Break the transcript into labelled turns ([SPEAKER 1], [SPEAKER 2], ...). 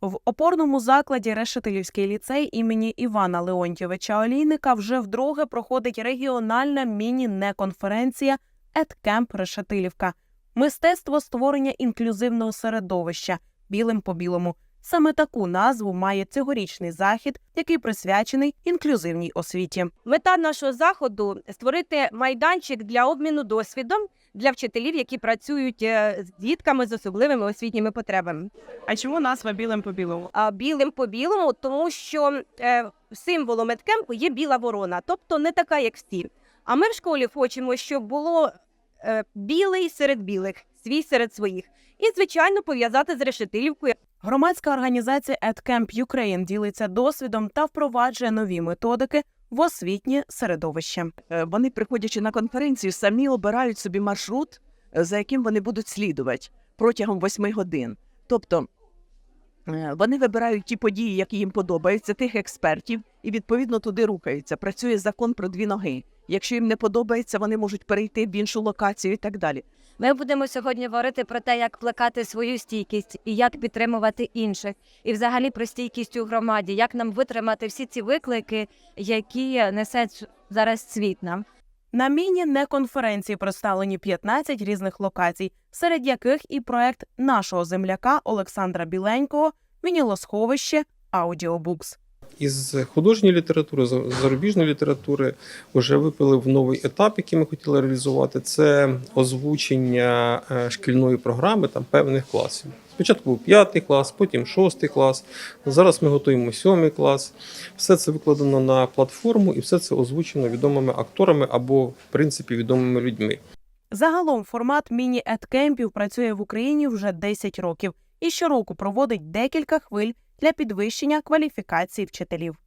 [SPEAKER 1] В опорному закладі Решетилівський ліцей імені Івана Леонтьовича Олійника вже вдруге проходить регіональна міні-неконференція «Еткемп Решетилівка. Мистецтво створення інклюзивного середовища білим по білому. Саме таку назву має цьогорічний захід, який присвячений інклюзивній освіті.
[SPEAKER 2] Мета нашого заходу створити майданчик для обміну досвідом для вчителів, які працюють е, з дітками з особливими освітніми потребами.
[SPEAKER 1] А чому назва білим по білому?
[SPEAKER 2] А білим по білому, тому що е, символом медкемпу є біла ворона, тобто не така, як всі. А ми в школі хочемо, щоб було е, білий серед білих, свій серед своїх. І, звичайно, пов'язати з решетилівкою.
[SPEAKER 1] Громадська організація EdCamp Ukraine ділиться досвідом та впроваджує нові методики в освітнє середовище.
[SPEAKER 3] Е, Вони, приходячи на конференцію, самі обирають собі маршрут, е, за яким вони будуть слідувати протягом восьми годин. Тобто вони вибирають ті події, які їм подобаються, тих експертів, і відповідно туди рухаються. Працює закон про дві ноги. Якщо їм не подобається, вони можуть перейти в іншу локацію і так далі.
[SPEAKER 4] Ми будемо сьогодні говорити про те, як плекати свою стійкість і як підтримувати інших, і взагалі про стійкість у громаді, як нам витримати всі ці виклики, які несе зараз світ нам.
[SPEAKER 1] На міні-неконференції представлені 15 різних локацій, серед яких і проект нашого земляка Олександра Біленького Мінілосховище Аудіобукс.
[SPEAKER 5] Із художньої літератури, з зарубіжної літератури вже випили в новий етап, який ми хотіли реалізувати. Це озвучення е, шкільної програми там певних класів. Спочатку був п'ятий клас, потім шостий клас. Зараз ми готуємо сьомий клас. Все це викладено на платформу і все це озвучено відомими акторами або, в принципі, відомими людьми.
[SPEAKER 1] Загалом формат міні-едкемпів працює в Україні вже 10 років і щороку проводить декілька хвиль для підвищення кваліфікації вчителів.